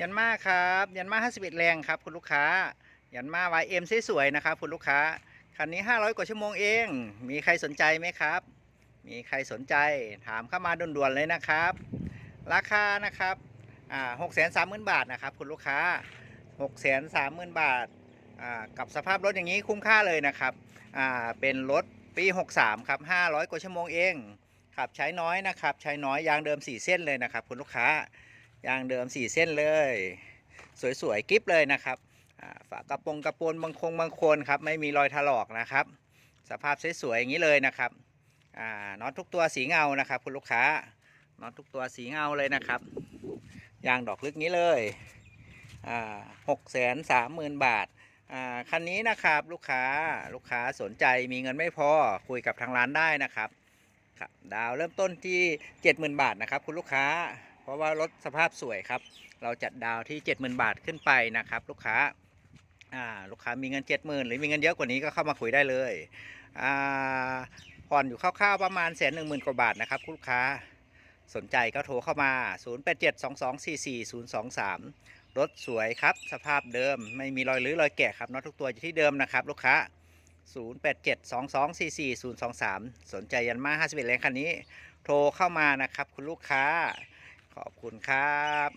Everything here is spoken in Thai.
ยันมาครับ ยันมา51 แรงครับคุณลูกค้า ยันมา YM สวยๆนะครับคุณลูกค้า คันนี้ 500 กว่าชั่วโมงเอง มีใครสนใจไหมครับ มีใครสนใจถามเข้ามาด่วนๆเลยนะครับ ราคานะครับอ่าหกแสนสามหมื่นบาทนะครับคุณลูกค้าหกแสนสามหมื่นบาทอ่ากับสภาพรถอย่างนี้คุ้มค่าเลยนะครับอ่าเป็นรถปี 63 ครับ 500 กว่าชั่วโมงเองขับใช้น้อยนะครับ ใช้น้อยยางเดิม 4 เส้นเลยนะครับคุณลูกค้า ยางเดิม 4 เส้นเลย สวยๆกิฟเลยนะครับฝากระโปรงกระโปรงบางคงบางโคนครับไม่มีรอยถลอกนะครับ สภาพสวยๆอย่างนี้เลยนะครับน็อตทุกตัวสีเงานะครับ คุณลูกค้าน็อตทุกตัวสีเงาเลยนะครับยางดอกลึกนี้เลยหกแสนสามหมื่นบาทคันนี้นะครับลูกค้าลูกค้าสนใจมีเงินไม่พอคุยกับทางร้านได้นะครับครับดาวเริ่มต้นที่ 70,000 บาทนะครับ คุณลูกค้า เพราะว่ารถสภาพสวยครับ เราจัดดาวที่ 70,000 บาทขึ้นไปนะครับ ลูกค้าอ่าลูกค้ามีเงิน 70,000 หรือมีเงินเยอะกว่านี้ก็เข้ามาคุยได้เลยอ่าผ่อนอยู่คร่าวๆประมาณแสนหนึ่งหมื่นกว่าบาทนะครับคุณลูกค้าสนใจก็โทรเข้ามา 0872244023 รถสวยครับ สภาพเดิมไม่มีรอยรื้อรอยแกะครับน็อตทุกตัวอยู่ที่เดิมนะครับ ลูกค้า 0872244023 สนใจยันมา51แรงคันนี้ โทรเข้ามานะครับ คุณลูกค้า ขอบคุณครับ